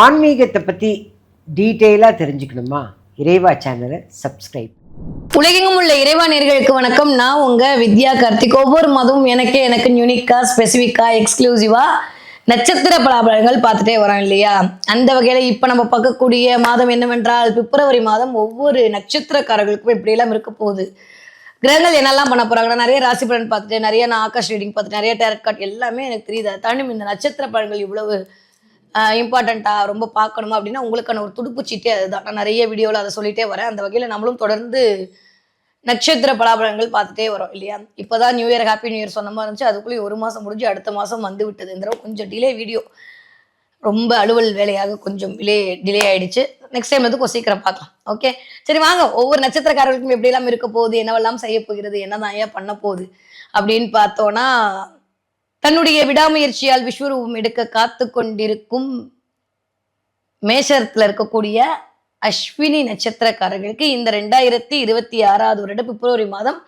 ஆன்மீகத்தை பற்றி டீட்டெயிலாக தெரிஞ்சுக்கணுமா? இறைவா சேனலை சப்ஸ்கிரைப். உலகெங்கும் உள்ள இறைவா நேர்களுக்கு வணக்கம். நான் உங்கள் வித்யா கார்த்திக். ஒவ்வொரு மதமும் எனக்கு எனக்கு யூனிக்காக ஸ்பெசிஃபிக்காக எக்ஸ்க்ளூசிவாக நட்சத்திர பலாபலங்கள் பார்த்துட்டே வரோம் இல்லையா? அந்த வகையில் இப்போ நம்ம பார்க்கக்கூடிய மாதம் என்னவென்றால் பிப்ரவரி மாதம் ஒவ்வொரு நட்சத்திரக்காரர்களுக்கும் இப்படியெல்லாம் இருக்க போகுது. கிரகங்கள் என்னெல்லாம் பண்ண போகிறாங்கன்னா நிறைய ராசி பலன் பார்த்துட்டு நிறைய நான் ஆகாஷ் ரீடிங் பார்த்துட்டு நிறைய டேரட் கார்ட் எல்லாமே எனக்கு தெரியுது. தாண்டி இந்த நட்சத்திர பலன்கள் இவ்வளவு இம்பார்ட்டண்ட்டாக ரொம்ப பார்க்கணுமா அப்படின்னா உங்களுக்கான ஒரு துடுப்புச்சீட்டே அதுதான். நான் நிறைய வீடியோவில் அதை சொல்லிட்டே வரேன். அந்த வகையில் நம்மளும் தொடர்ந்து நட்சத்திர பலாபலங்கள் பார்த்துட்டே வரோம் இல்லையா? இப்போ தான் new year happy new year சொன்ன மாதிரி இருந்துச்சு. அதுக்குள்ளேயே ஒரு மாதம் முடிஞ்சு அடுத்த மாதம் வந்து விட்டது இந்த கொஞ்சம் டிலே வீடியோ ரொம்ப அலுவல் வேலையாக கொஞ்சம் டிலே டிலே ஆயிடுச்சு. நெக்ஸ்ட் டைம் வந்து கொஞ்சம் சீக்கிரம் பார்க்கலாம் ஓகே சரி வாங்க. ஒவ்வொரு நட்சத்திரக்காரர்களுக்கும் எப்படியெல்லாம் இருக்க போகுது என்னவெல்லாம் செய்ய போகிறது என்னதான் ஏன் பண்ண போகுது அப்படின்னு பார்த்தோன்னா தன்னுடைய விடாமுயற்சியால் விஸ்வரூபம் எடுக்க காத்து கொண்டிருக்கும் மேஷத்துல இருக்கக்கூடிய அஸ்வினி நட்சத்திரக்காரர்களுக்கு இந்த ரெண்டாயிரத்தி இருபத்தி ஆறாவது வருடம் பிப்ரவரி மாதம்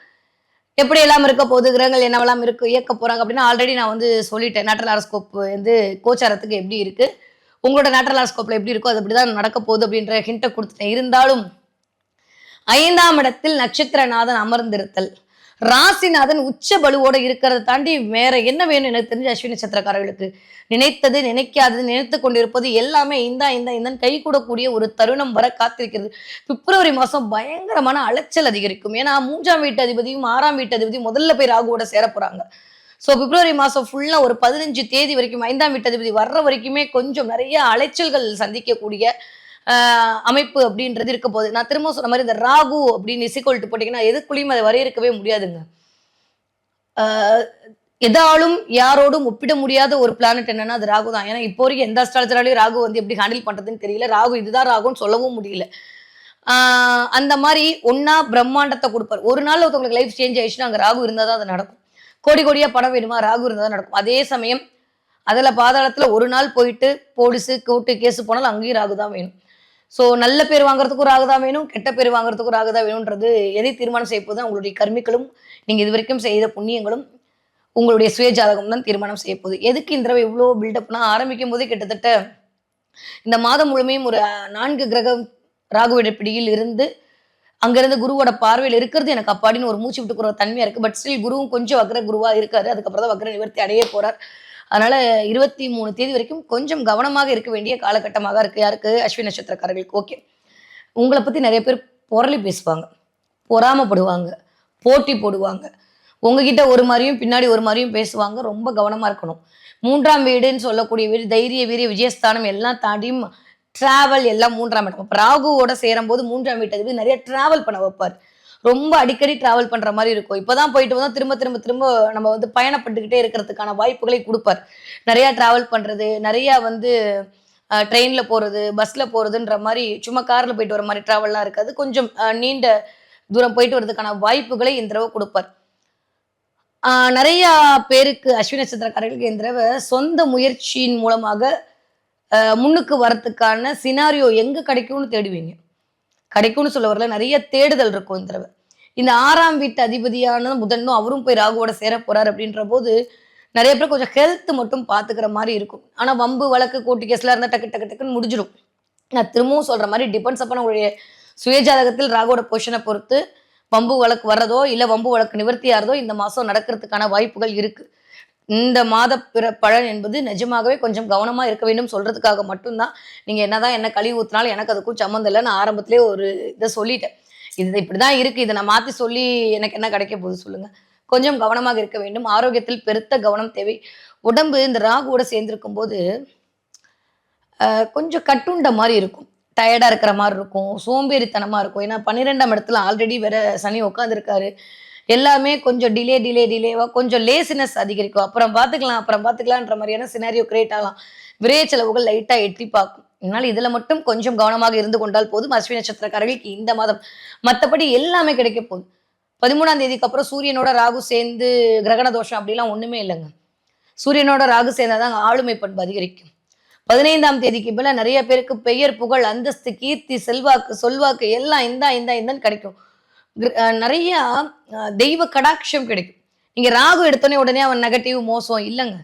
எப்படி எல்லாம் இருக்க போகுது கிரகங்கள் என்னவெல்லாம் இருக்கு இயக்க போறாங்க அப்படின்னா ஆல்ரெடி நான் வந்து சொல்லிட்டேன். நேட்டல் வந்து கோச்சாரத்துக்கு எப்படி இருக்கு உங்களோட நேட்டல் ஹாரோஸ்கோப்ல எப்படி இருக்கோ அது அப்படிதான் நடக்க போகுது அப்படின்ற ஹிண்ட்டை கொடுத்துட்டேன். இருந்தாலும் ஐந்தாம் இடத்தில் நட்சத்திரநாதன் அமர்ந்திருத்தல். ராசிநாதன் உச்ச பலுவோட இருக்கிறத தாண்டி வேற என்ன வேணும் எனக்கு தெரிஞ்ச அஸ்வினி நட்சத்திரக்காரர்களுக்கு நினைத்தது நினைக்காதது நினைத்து கொண்டிருப்பது எல்லாமே இந்தா இந்தா இந்த கை கூடக்கூடிய ஒரு தருணம் வர காத்திருக்கிறது. பிப்ரவரி மாசம் பயங்கரமான அலைச்சல் அதிகரிக்கும். ஏன்னா மூன்றாம் வீட்டு அதிபதியும் ஆறாம் வீட்டு அதிபதியும் முதல்ல போய் ராகுவோட சேர போறாங்க. ஸோ பிப்ரவரி மாதம் ஃபுல்லாக ஒரு பதினஞ்சு தேதி வரைக்கும் ஐந்தாம் வீட்டு அதிபதி வர்ற வரைக்குமே கொஞ்சம் நிறைய அலைச்சல்கள் சந்திக்கக்கூடிய அமைப்பு அப்படின்றது இருக்க போகுது. நான் திரும்ப சொன்ன மாதிரி இந்த ராகு அப்படின்னு இசைக்கொல்ட்டு போட்டிங்கன்னா எதுக்குள்ளேயும் அதை வரையறுக்கவே முடியாதுங்க. எதாலும் யாரோடும் ஒப்பிட முடியாத ஒரு பிளானட் என்னன்னா அது ராகு தான். ஏன்னா இப்போ வரைக்கும் எந்த அஸ்ட்ராலஜராலையும் ராகு வந்து எப்படி ஹேண்டில் பண்றதுன்னு தெரியல. ராகு இதுதான் ராகுன்னு சொல்லவும் முடியல. அந்த மாதிரி ஒன்னா பிரம்மாண்டத்தை கொடுப்பார். ஒரு நாள் ஒருத்தவங்களுக்கு லைஃப் சேஞ்ச் ஆயிடுச்சுன்னா அங்கே ராகு இருந்தால் தான் அது நடக்கும். கோடி கோடியா பணம் வேணுமா ராகு இருந்தால் தான் நடக்கும். அதே சமயம் அதில் பாதாளத்தில் ஒரு நாள் போயிட்டு போலீஸு கோர்ட்டு கேஸ் போனாலும் அங்கேயும் ராகு தான் வேணும். ஸோ நல்ல பேர் வாங்குறதுக்கும் ஒரு ஆகுதா வேணும்? கெட்ட பேர் வாங்குறதுக்கு ஒரு ஆகுதா வேணுன்றது எதை தீர்மானம் செய்ய உங்களுடைய கர்மிகளும் நீங்கள் இது வரைக்கும் செய்த புண்ணியங்களும் உங்களுடைய சுய ஜாதகம் தான் தீர்மானம் செய்ய போகுது எதுக்கு இந்த தடவை இவ்வளோ பில்டப்னா ஆரம்பிக்கும் போதே கிட்டத்தட்ட இந்த மாதம் முழுமையும் ஒரு நான்கு கிரகம் ராகுவிட பிடியில் இருந்து அங்கேருந்து குருவோட பார்வையில் இருக்கிறது எனக்கு அப்பாடின்னு ஒரு மூச்சு விட்டுக்கிற ஒரு இருக்குது பட் ஸ்டில் குருவும் கொஞ்சம் வக்ர குருவாக இருக்காரு. அதுக்கப்புறம் தான் வக்ர நிவர்த்தி அடைய போகிறார் அதனால இருபத்தி மூணு தேதி வரைக்கும் கொஞ்சம் கவனமாக இருக்க வேண்டிய காலகட்டமாக இருக்கு யாருக்கு அஸ்வினி நட்சத்திரக்காரர்களுக்கு. ஓகே உங்களை பத்தி நிறைய பேர் புரளி பேசுவாங்க பொறாமப்படுவாங்க போட்டி போடுவாங்க. உங்ககிட்ட ஒரு மாதிரியும் பின்னாடி ஒரு மாதிரியும் பேசுவாங்க ரொம்ப கவனமா இருக்கணும். மூன்றாம் வீடுன்னு சொல்லக்கூடிய வீடு தைரிய வீரிய விஜயஸ்தானம் எல்லாம் தாண்டியும் டிராவல் எல்லாம் மூன்றாம் இடம். இப்போ ராகுவோட சேரும்போது மூன்றாம் வீட்டு அதிபதி நிறைய டிராவல் பண்ண வைப்பார். ரொம்ப அடிக்கடி டிராவல் பண்ற மாதிரி இருக்கும். இப்பதான் போயிட்டு வந்தோம் திரும்ப திரும்ப திரும்ப நம்ம வந்து பயணப்பட்டுக்கிட்டே இருக்கிறதுக்கான வாய்ப்புகளை கொடுப்பார். நிறைய டிராவல் பண்றது நிறைய வந்து ட்ரெயின்ல போறது பஸ்ல போறதுன்ற மாதிரி சும்மா கார்ல போயிட்டு வர மாதிரி டிராவல்லாம் இருக்காது. கொஞ்சம் நீண்ட தூரம் போயிட்டு வரதுக்கான வாய்ப்புகளை இந்த தடவை கொடுப்பார். நிறைய பேருக்கு அஸ்வினி நட்சத்திரக்காரர்களுக்கு இந்த தடவை சொந்த முயற்சியின் மூலமாக முன்னுக்கு வரத்துக்கான சினாரியோ எங்க கிடைக்கும்னு தேடுவீங்க? கிடைக்கும்னு சொல்ல வரல நிறைய தேடுதல் இருக்கும் இந்த தடவை. இந்த ஆறாம் வீட்டு அதிபதியான புதனும் அவரும் போய் ராகுவோட சேர போறார் அப்படின்ற போது நிறைய பேர் கொஞ்சம் ஹெல்த் மட்டும் பாத்துக்கிற மாதிரி இருக்கும். ஆனா வம்பு வழக்கு கூட்டு கேஸ்ல இருந்தா டக்கு டக்கு டக்குன்னு முடிஞ்சிடும். நான் திரும்பவும் சொல்ற மாதிரி டிபெண்ட்ஸ் அப்ப உங்களுடைய சுயஜாதகத்தில் ராகுவோட பொசிஷனை பொறுத்து வம்பு வழக்கு வர்றதோ இல்ல வம்பு வழக்கு நிவர்த்தி இந்த மாசம் நடக்கிறதுக்கான வாய்ப்புகள் இருக்கு. இந்த மாத பிற பலன் என்பது நிஜமாகவே கொஞ்சம் கவனமா இருக்க வேண்டும் சொல்றதுக்காக மட்டும்தான். நீங்க என்னதான் என்ன கழிவு ஊத்தினாலும் எனக்கு அதுக்கும் சம்மந்தம் இல்லை நான் ஆரம்பத்திலே ஒரு இதை சொல்லிட்டேன். இது இப்படிதான் இருக்கு. இதை நான் மாத்தி சொல்லி எனக்கு என்ன கிடைக்க போகுது சொல்லுங்க. கொஞ்சம் கவனமாக இருக்க வேண்டும். ஆரோக்கியத்தில் பெருத்த கவனம் தேவை. உடம்பு இந்த ராகுவோட சேர்ந்திருக்கும் போது கொஞ்சம் கட்டுண்ட மாதிரி இருக்கும். டயர்டா இருக்கிற மாதிரி இருக்கும். சோம்பேறித்தனமா இருக்கும். ஏன்னா பன்னிரெண்டாம் இடத்துல ஆல்ரெடி வேற சனி உட்காந்துருக்காரு எல்லாமே கொஞ்சம் டிலே டிலே டிலேவா கொஞ்சம் லேசினஸ் அதிகரிக்கும். அப்புறம் பார்த்துக்கலாம் அப்புறம் பார்த்துக்கலான்ற மாதிரியான சினாரியோ கிரியேட் ஆகலாம். விரைய செலவுகள் லைட்டா எட்டி பார்க்கும். என்னால் இதுல மட்டும் கொஞ்சம் கவனமாக இருந்து கொண்டால் போதும். அஸ்வினி நட்சத்திரக்காரர்களுக்கு இந்த மாதம் மற்றபடி எல்லாமே கிடைக்க போகுது. பதிமூணாம் தேதிக்கு அப்புறம் சூரியனோட ராகு சேர்ந்து கிரகண தோஷம் அப்படிலாம் ஒண்ணுமே இல்லைங்க. சூரியனோட ராகு சேர்ந்தாதான் ஆளுமை பண்பு அதிகரிக்கும். பதினைந்தாம் தேதிக்கு மேல நிறைய பேருக்கு பெயர் புகழ் அந்தஸ்து கீர்த்தி செல்வாக்கு சொல்வாக்கு எல்லாம் இந்தா இந்தா இந்தான்னு கிடைக்கும். நிறைய தெய்வ கடாட்சம் கிடைக்கும். நீங்க ராகு எடுத்தோடனே உடனே அவன் நெகட்டிவ் மோசம் இல்லைங்க.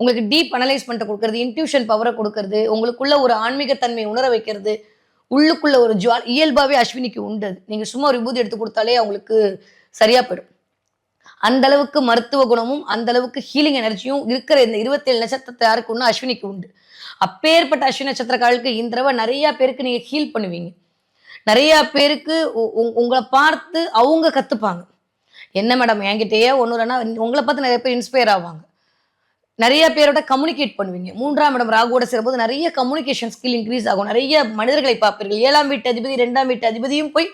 உங்களுக்கு டீப் அனலைஸ்மெண்ட்டை கொடுக்கறது இன்ட்யூஷன் பவரை கொடுக்கறது உங்களுக்குள்ள ஒரு ஆன்மீகத்தன்மை உணர வைக்கிறது உள்ளுக்குள்ள ஒரு ஜுவால் இயல்பாகவே அஸ்வினிக்கு உண்டு நீங்க சும்மா ஒரு விபூதி எடுத்து கொடுத்தாலே அவங்களுக்கு சரியா போயிடும். அந்த அளவுக்கு மருத்துவ குணமும் அந்த அளவுக்கு ஹீலிங் எனர்ஜியும் இருக்கிற இந்த இருபத்தேழு நட்சத்திரத்தை யாருக்கு ஒன்று அஸ்வினிக்கு உண்டு. அப்பேற்பட்ட அஸ்வினி நட்சத்திரக்காரர்களுக்கு இந்த தடவை நிறைய பேருக்கு நீங்க ஹீல் பண்ணுவீங்க. நிறைய பேருக்கு உ- உங்களை பார்த்து அவங்க கத்துப்பாங்க. என்ன மேடம் என்கிட்டயே ஒன்றும் இல்லைன்னா உங்களை பார்த்து நிறைய பேர் இன்ஸ்பயர் ஆவாங்க. நிறைய பேரோட கம்யூனிகேட் பண்ணுவீங்க. மூன்றாம் இடம் ராகுவோட சேரும்போது நிறைய கம்யூனிகேஷன் ஸ்கில் இன்க்ரீஸ் ஆகும். நிறைய மனிதர்களை பார்ப்பீர்கள். ஏழாம் வீட்டு அதிபதி ரெண்டாம் வீட்டு அதிபதியும் போய்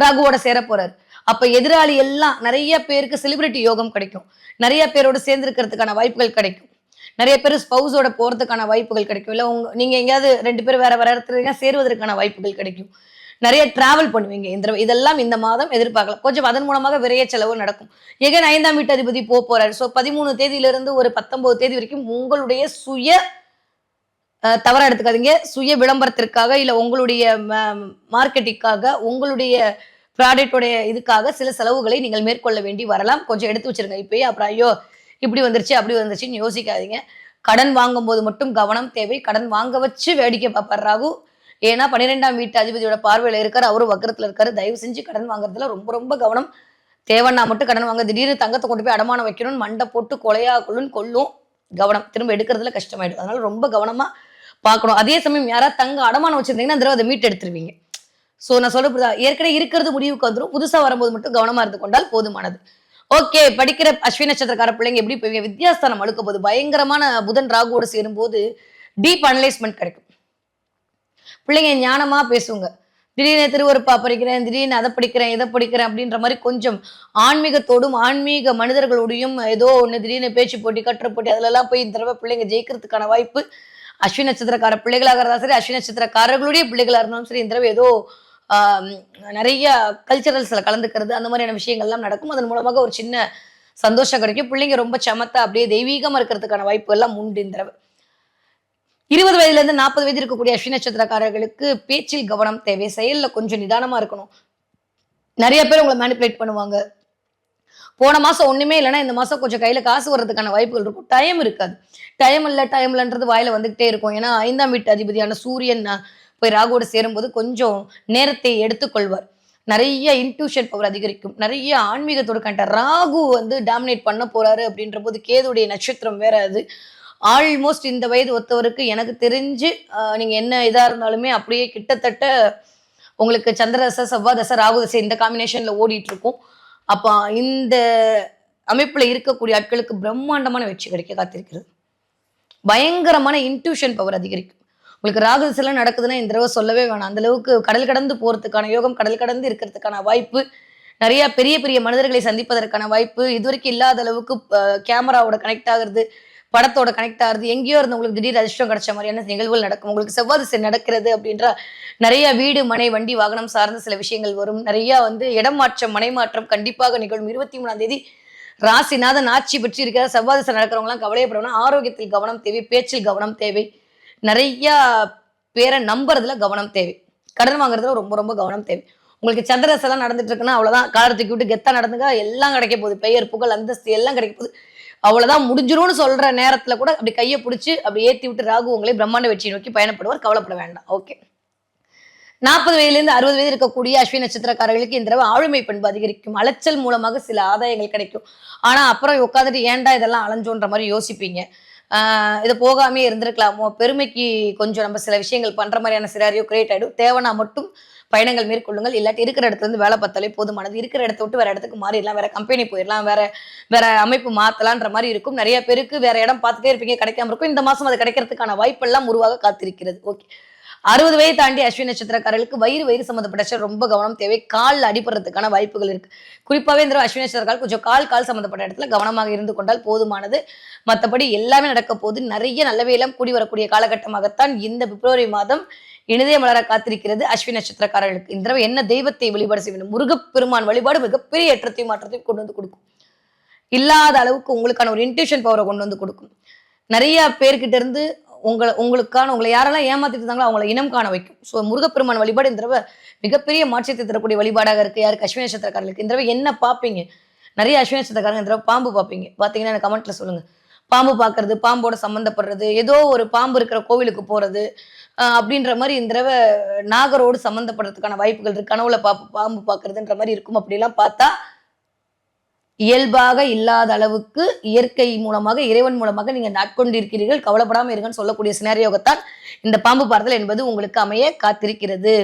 ராகுவோட சேர போறாரு. அப்ப எதிராளி எல்லாம் நிறைய பேருக்கு செலிபிரிட்டி யோகம் கிடைக்கும். நிறைய பேரோட சேர்ந்திருக்கிறதுக்கான வாய்ப்புகள் கிடைக்கும். நிறைய பேர் ஸ்பௌஸோட போறதுக்கான வாய்ப்புகள் கிடைக்கும். இல்ல உங்க நீங்க எங்கேயாவது ரெண்டு பேர் வேற வேற இடத்துல சேருவதற்கான வாய்ப்புகள் கிடைக்கும். நிறைய டிராவல் பண்ணுவீங்க. இந்த இதெல்லாம் இந்த மாதம் எதிர்பார்க்கலாம். கொஞ்சம் அதன் மூலமாக விரைய செலவு நடக்கும். எகன் ஐந்தாம் வீட்டு அதிபதி போக போறாரு. ஸோ பதிமூணு தேதியிலிருந்து ஒரு பத்தொன்பது தேதி வரைக்கும் உங்களுடைய சுய தவறாக எடுத்துக்காதீங்க. சுய விளம்பரத்திற்காக இல்லை உங்களுடைய மார்க்கெட்டிங்காக உங்களுடைய ப்ராடக்டோடைய இதுக்காக சில செலவுகளை நீங்கள் மேற்கொள்ள வேண்டி வரலாம். கொஞ்சம் எடுத்து வச்சிருங்க இப்பயே. அப்புறம் ஐயோ இப்படி வந்துருச்சு அப்படி வந்துருச்சுன்னு யோசிக்காதீங்க. கடன் வாங்கும்போது மட்டும் கவனம் தேவை. கடன் வாங்க வச்சு வேடிக்கை பார்ப்பார் ராகு. ஏன்னா பன்னிரெண்டாம் வீட்டு அதிபதியோட பார்வையில இருக்காரு அவரும் வக்கரத்துல இருக்காரு. தயவு செஞ்சு கடன் வாங்குறதுல ரொம்ப ரொம்ப கவனம். தேவைன்னா மட்டும் கடன் வாங்க திடீர்னு தங்கத்தை கொண்டு போய் அடமானம் வைக்கணும்னு மண்டை போட்டு கொலையா கொள்ளுன்னு கொல்லும் கவனம். திரும்ப எடுக்கிறதுல கஷ்டமாயிடும். அதனால ரொம்ப கவனமா பார்க்கணும். அதே சமயம் யாராவது தங்க அடமானம் வச்சிருந்தீங்கன்னா அந்த தடவை அதை மீட்டு எடுத்துருவீங்க. ஸோ நான் சொல்ல ஏற்கனவே இருக்கிறது முடிவுக்கு வந்துடும் புதுசா வரும்போது மட்டும் கவனமா இருந்து கொண்டால் போதுமானது. ஓகே படிக்கிற அஸ்வினி நட்சத்திரக்கார பிள்ளைங்க எப்படி போவீங்க? வித்யாஸ்தானம் அழுக்க போது பயங்கரமான புதன் ராகுவோடு சேரும்போது டீப் அனலைஸ்மெண்ட் கிடைக்கும். பிள்ளைங்க ஞானமா பேசுங்க. திடீர்னு திருவருப்பா படிக்கிறேன் திடீர்னு அதை படிக்கிறேன் இதை படிக்கிறேன் அப்படின்ற மாதிரி கொஞ்சம் ஆன்மீகத்தோடும் ஆன்மீக மனிதர்களோடையும் ஏதோ ஒன்று திடீர்னு பேச்சு போட்டி கட்டுரை போட்டி அதிலெல்லாம் போய் இந்த தடவை பிள்ளைங்க ஜெயிக்கிறதுக்கான வாய்ப்பு அஸ்வின் நட்சத்திரக்கார பிள்ளைகளாக இருந்தாலும் சரி அஸ்வின் நட்சத்திரக்காரர்களுடைய பிள்ளைகளாக இருந்தாலும் சரி இந்த தடவை ஏதோ நிறைய கல்ச்சரல்ஸில் கலந்துக்கிறது அந்த மாதிரியான விஷயங்கள்லாம் நடக்கும். அதன் மூலமாக ஒரு சின்ன சந்தோஷம் கிடைக்கும். பிள்ளைங்க ரொம்ப சமத்தா அப்படியே தெய்வீகமாக இருக்கிறதுக்கான வாய்ப்பு எல்லாம் உண்டு இந்த தடவை. இருபது வயதுலேருந்து நாற்பது வயது இருக்கக்கூடிய அஸ்வினி நட்சத்திரக்காரர்களுக்கு பேச்சில் கவனம் தேவை செயலில் கொஞ்சம் நிதானமாக இருக்கணும். நிறைய பேர் உங்களை மேனிப்புலேட் பண்ணுவாங்க. போன மாதம் ஒன்றுமே இல்லைன்னா இந்த மாதம் கொஞ்சம் கையில் காசு வர்றதுக்கான வாய்ப்புகள் இருக்கும். டைம் இருக்காது. டைம் இல்லை டைம் இல்லைன்றது வாயில் வந்துகிட்டே இருக்கும். ஏன்னா ஐந்தாம் வீட்டு அதிபதியான சூரியன் போய் ராகுவோட சேரும்போது கொஞ்சம் நேரத்தை எடுத்துக்கொள்வார். நிறைய இன்ட்யூஷன் பவர் அதிகரிக்கும். நிறைய ஆன்மீகத்தோட கண்ட ராகு வந்து டாமினேட் பண்ண போறாரு அப்படின்ற போது கேதுடைய நட்சத்திரம் வேற அது. ஆல்மோஸ்ட் இந்த வயது ஒத்தவருக்கு எனக்கு தெரிஞ்சு நீங்கள் நீங்க என்ன இதா இருந்தாலுமே அப்படியே கிட்டத்தட்ட உங்களுக்கு சந்திரதசை செவ்வாதசை ராகுதசை இந்த காம்பினேஷன்ல ஓடிட்டு இருக்கும் அப்போ இந்த அமைப்புல இருக்கக்கூடிய ஆட்களுக்கு பிரம்மாண்டமான வெற்றி கிடைக்க காத்திருக்கிறது. பயங்கரமான இன்ட்யூஷன் பவர் அதிகரிக்கும். உங்களுக்கு ராகுதசைலாம் நடக்குதுன்னா இந்த தடவை சொல்லவே வேணாம். அந்தளவுக்கு கடல் கடந்து போகிறதுக்கான யோகம் கடல் கடந்து இருக்கிறதுக்கான வாய்ப்பு நிறைய பெரிய பெரிய மனிதர்களை சந்திப்பதற்கான வாய்ப்பு இதுவரைக்கும் இல்லாத அளவுக்கு கேமராவோட கனெக்ட் ஆகிறது படத்தோட கனெக்ட் ஆகுது எங்கேயோ இருந்து உங்களுக்கு திடீர் அதிர்ஷ்டம் கிடைச்ச மாதிரியான நிகழ்வுகள் நடக்கும். உங்களுக்கு செவ்வாய் திசை நடக்கிறது அப்படின்ற நிறைய வீடு மனை வண்டி வாகனம் சார்ந்த சில விஷயங்கள் வரும். நிறைய வந்து இடம் மாற்றம் மனை மாற்றம் கண்டிப்பாக நிகழும். இருபத்தி மூணாம் தேதி ராசிநாதன் ஆட்சி பெற்று இருக்கிற செவ்வாய் திசை நடக்கிறவங்களாம் கவலையப்படணும் ஆரோக்கியத்தில் கவனம் தேவை பேச்சில் கவனம் தேவை. நிறைய பேரை நம்புறதுல கவனம் தேவை. கடன் வாங்குறதுல ரொம்ப ரொம்ப கவனம் தேவை. உங்களுக்கு சந்திரசெல்லாம் நடந்துட்டு இருக்குன்னா அவ்வளவுதான். காலத்துக்கு விட்டு கெத்தா நடந்துங்க எல்லாம் கிடைக்க போகுது. பெயர் புகழ் அந்தஸ்து எல்லாம் கிடைக்க போகுது. அவ்வளவுதான் முடிஞ்சிரும்னு சொல்ற நேரத்துல கூட அப்படி கையை பிடிச்சி அப்படி ஏத்தி விட்டு ராகு உங்களை பிரம்மாண்ட வெற்றியை நோக்கி பயணப்படுவார். கவலைப்பட வேண்டாம். ஓகே நாற்பது வயதிலிருந்து அறுபது வயது இருக்கக்கூடிய அஸ்வினி நட்சத்திரக்காரர்களுக்கு இந்த தடவை ஆளுமை பண்பு அதிகரிக்கும். அலைச்சல் மூலமாக சில ஆதாயங்கள் கிடைக்கும். ஆனா அப்புறம் உட்காந்துட்டு ஏன்டா இதெல்லாம் அலைஞ்சோன்ற மாதிரி யோசிப்பீங்க. இது போகாமே இருந்திருக்கலாமோ? பெருமைக்கு கொஞ்சம் நம்ம சில விஷயங்கள் பண்ற மாதிரியான சிறாரியோ கிரியேட் ஆயிடும். தேவைனா மட்டும் பயணங்கள் மேற்கொள்ளுங்கள். இல்லாட்டி இருக்கிற இடத்துல இருந்து வேலை பார்த்தாலே போதுமானது. இருக்கிற இடத்த விட்டு வேற இடத்துக்கு மாறிடலாம். வேற கம்பெனி போயிடலாம். வேற வேற அமைப்பு மாத்தலான்ற மாதிரி இருக்கும். நிறைய பேருக்கு வேற இடம் பார்த்துட்டே இருப்பீங்க. கிடைக்காம இருக்கும். இந்த மாசம் அது கிடைக்கிறதுக்கான வாய்ப்பெல்லாம் உருவாக காத்திருக்கிறது. ஓகே அறுபது வயது தாண்டி அஸ்வினி நட்சத்திரக்காரர்களுக்கு வயிறு வயிறு சம்மந்தப்பட்ட ரொம்ப கவனம் தேவை. கால் அடிபடுறதுக்கான வாய்ப்புகள் இருக்கு. குறிப்பாகவே இந்த அஸ்வினி நட்சத்திரக்கால் கொஞ்சம் கால் கால் சம்மந்தப்பட்ட இடத்துல கவனமாக இருந்து கொண்டால் போதுமானது. மற்றபடி எல்லாமே நடக்க போது நிறைய நல்லவையெல்லாம் கூடி வரக்கூடிய காலகட்டமாகத்தான் இந்த பிப்ரவரி மாதம் இனிதே மலர காத்திருக்கிறது அஸ்வினி நட்சத்திரக்காரர்களுக்கு. இந்த தடவை என்ன தெய்வத்தை வழிபாடு செய்ய வேண்டும்? முருகப்பெருமான் வழிபாடு மிகப்பெரிய ஏற்றத்தையும் மாற்றத்தையும் கொண்டு வந்து கொடுக்கும். இல்லாத அளவுக்கு உங்களுக்கான ஒரு இன்ட்யூஷன் பவரை கொண்டு வந்து கொடுக்கும். நிறைய பேர்கிட்ட இருந்து உங்களை உங்களுக்கான உங்களை யாரெல்லாம் ஏமாத்திட்டு இருந்தாங்களோ அவங்கள இனம் காண வைக்கும். ஸோ முருகப்பெருமான் வழிபாடு இந்த தடவை மிகப்பெரிய மாற்றத்தை தரக்கூடிய வழிபாடாக இருக்குது யாருக்கு அஸ்வினி நட்சத்திரக்காரர்களுக்கு. இந்த தடவை என்ன பார்ப்பீங்க நிறைய அஸ்வினி நட்சத்திரக்காரங்க இந்த தடவை பாம்பு பார்ப்பீங்க பார்த்தீங்கன்னா எனக்கு கமெண்ட்டில் சொல்லுங்கள் பாம்பு பார்க்கறது பாம்போட சம்மந்தப்படுறது ஏதோ ஒரு பாம்பு இருக்கிற கோவிலுக்கு போகிறது அப்படின்ற மாதிரி இந்த தடவை நாகரோடு சம்மந்தப்படுறதுக்கான வாய்ப்புகள் இருக்கு. கனவுல பாப்பு பாம்பு பார்க்கறதுன்ற மாதிரி இருக்கும். அப்படிலாம் பார்த்தா இயல்பாக இல்லாத அளவுக்கு இயற்கை மூலமாக இறைவன் மூலமாக நீங்கள் நாட்கொண்டிருக்கிறீர்கள். கவலைப்படாமல் இருங்கன்னு சொல்லக்கூடிய சினாரியோகத்தான் இந்த பாம்பு பார்த்தல் என்பது உங்களுக்கு அமைய காத்திருக்கிறது.